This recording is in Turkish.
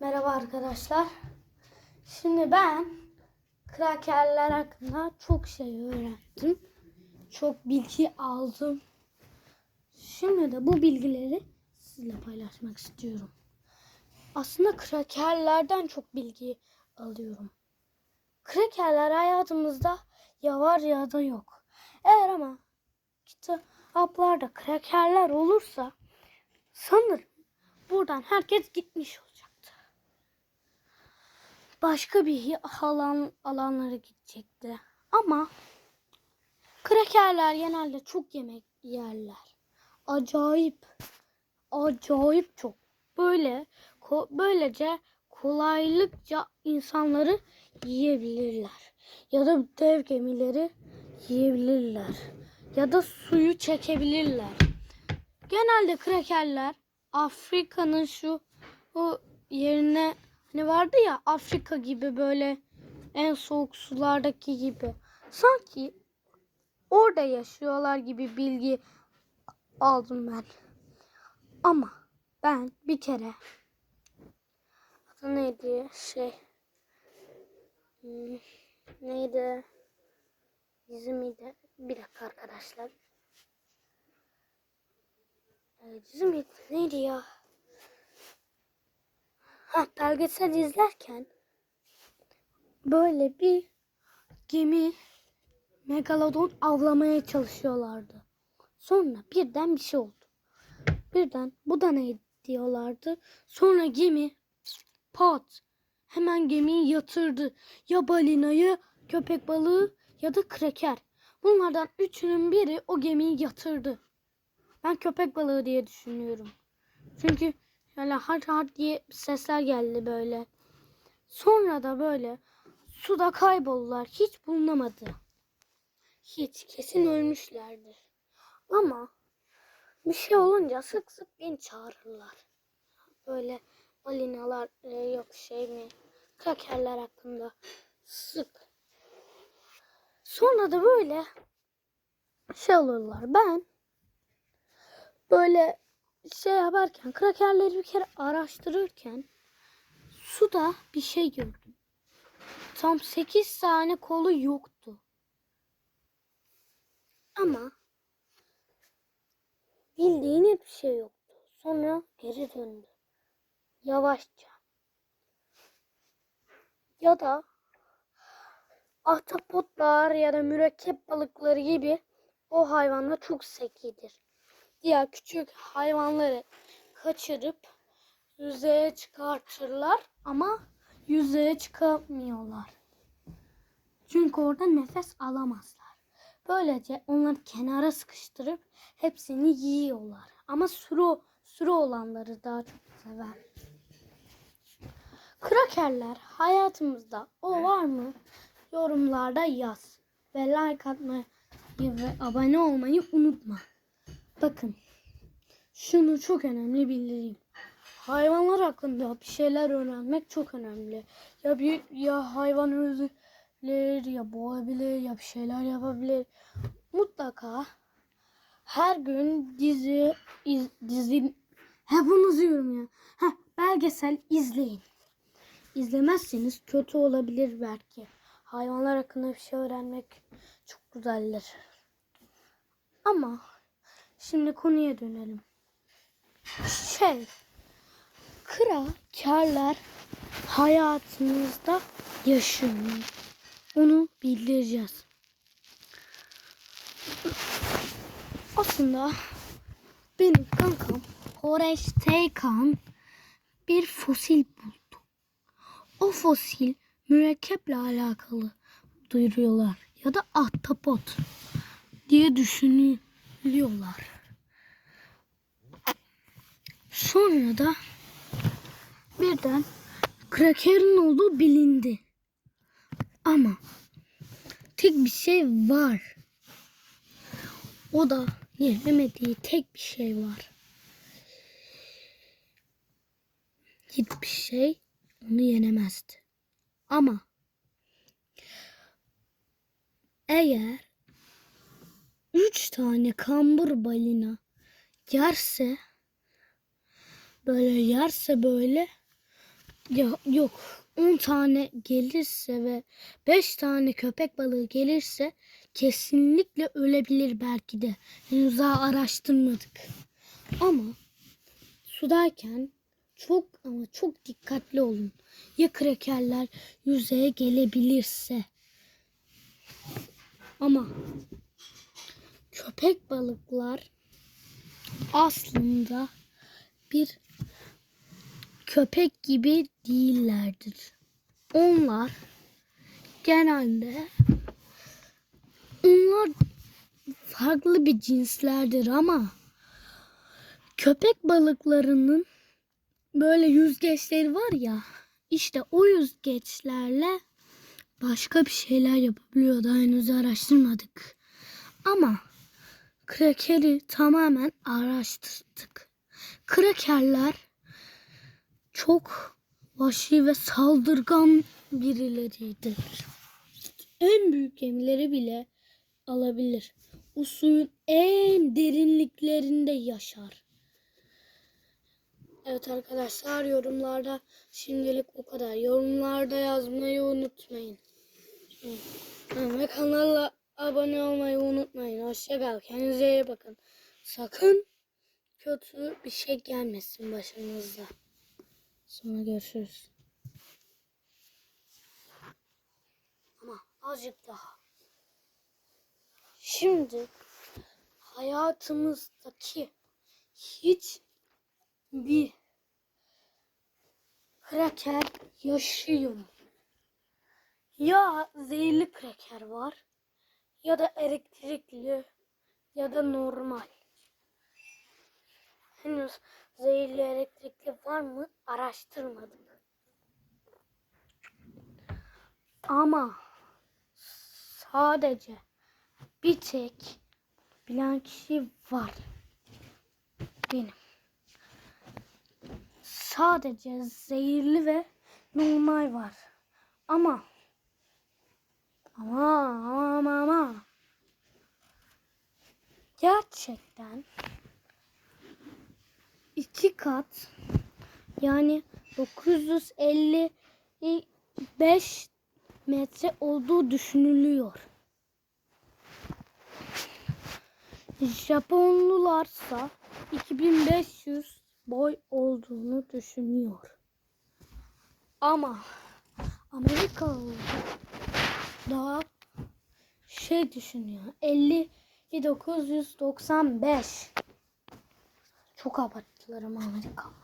Merhaba arkadaşlar. Şimdi ben krakerler hakkında çok şey öğrendim. Çok bilgi aldım. Şimdi de bu bilgileri sizinle paylaşmak istiyorum. Aslında krakerlerden çok bilgi alıyorum. Krakerler hayatımızda ya var ya da yok. Eğer ama kitaplarda krakerler olursa sanırım buradan herkes gitmiş olacaktı. Başka bir alan alanlara gidecekti. Ama krakerler genelde çok yemek yerler. Acayip acayip çok. Böyle ko- böylece kolaylıkça insanları yiyebilirler. Ya da dev gemileri yiyebilirler. Ya da suyu çekebilirler. Genelde krakerler Afrika'nın şu o yerine hani vardı ya Afrika gibi böyle en soğuk sulardaki gibi. Sanki orada yaşıyorlar gibi bilgi aldım ben. Ama ben bir kere adı neydi şey hmm, neydi dizi miydi? Bir dakika arkadaşlar. Dizi miydi? Neydi ya? Ha, belgesel izlerken böyle bir gemi megalodon avlamaya çalışıyorlardı. Sonra birden bir şey oldu. Birden bu da ne diyorlardı. Sonra gemi pat hemen gemiyi yatırdı. Ya balinayı, köpek balığı ya da kraker. Bunlardan üçünün biri o gemiyi yatırdı. Ben köpek balığı diye düşünüyorum. Çünkü yani har har diye sesler geldi böyle. Sonra da böyle suda kayboldular. Hiç bulunamadı. Hiç kesin ölmüşlerdir. Ama bir şey olunca sık sık beni çağırırlar. Böyle balinalar e, yok şey mi krakerler hakkında sık. Sonra da böyle şey olurlar. Ben böyle şey yaparken krakerleri bir kere araştırırken suda bir şey gördüm. Tam 8 tane kolu yoktu. Ama bildiğin hiçbir şey yoktu. Sonra geri döndü. Yavaşça. Ya da ahtapotlar ya da mürekkep balıkları gibi o hayvanlar çok zekidir. Diğer küçük hayvanları kaçırıp yüzeye çıkartırlar ama yüzeye çıkamıyorlar. Çünkü orada nefes alamazlar. Böylece onları kenara sıkıştırıp hepsini yiyorlar. Ama sürü, sürü olanları daha çok sever. Krakerler hayatımızda o var mı? Yorumlarda yaz. Ve like atmayı ve abone olmayı unutma. Bakın şunu çok önemli bildireyim. Hayvanlar hakkında bir şeyler öğrenmek çok önemli. Ya bir ya hayvan öldürebilir ya boğabilir ya bir şeyler yapabilir. Mutlaka her gün dizi iz, dizi hep unutuyorum ya. Ha, belgesel izleyin. İzlemezseniz kötü olabilir belki. Hayvanlar hakkında bir şey öğrenmek çok güzeldir. Ama şimdi konuya dönelim. Şey, krakerler hayatımızda yaşıyor. Onu bildireceğiz. Aslında benim kankam Horace Taycan bir fosil buldu. O fosil mürekkeple alakalı duyuruyorlar ya da ahtapot diye düşünülüyorlar. Sonra da birden krakerin olduğu bilindi. Ama tek bir şey var. O da yenemediği tek bir şey var. Hiçbir şey onu yenemezdi. Ama eğer üç tane kambur balina yerse böyle yerse böyle ya yok 10 tane gelirse ve 5 tane köpek balığı gelirse kesinlikle ölebilir belki de. Henüz daha araştırmadık. Ama sudayken çok ama çok dikkatli olun. Ya krakerler yüzeye gelebilirse. Ama köpek balıklar aslında bir köpek gibi değillerdir. Onlar genelde onlar farklı bir cinslerdir ama köpek balıklarının böyle yüzgeçleri var ya işte o yüzgeçlerle başka bir şeyler yapabiliyor. Daha henüz araştırmadık. Ama krakeri tamamen araştırdık. Krakerler çok vahşi ve saldırgan birileridir. En büyük gemileri bile alabilir. O suyun en derinliklerinde yaşar. Evet arkadaşlar yorumlarda şimdilik o kadar. Yorumlarda yazmayı unutmayın. Ve kanala abone olmayı unutmayın. Hoşçakal. Kendinize iyi bakın. Sakın kötü bir şey gelmesin başınıza. Sonra görüşürüz. Ama azıcık daha. Şimdi hayatımızdaki hiç bir kraker yaşıyor? Ya zehirli kraker var ya da elektrikli ya da normal. Henüz zehirli elektrikli var mı araştırmadık. Ama sadece bir tek bilen kişi var. Benim. Sadece zehirli ve normal var. Ama ama ama ama gerçekten iki kat yani 955 metre olduğu düşünülüyor. Japonlularsa 2500 boy olduğunu düşünüyor. Ama Amerikalılar daha şey düşünüyor. 50 995. Çok abarttılar ama Amerikalılar.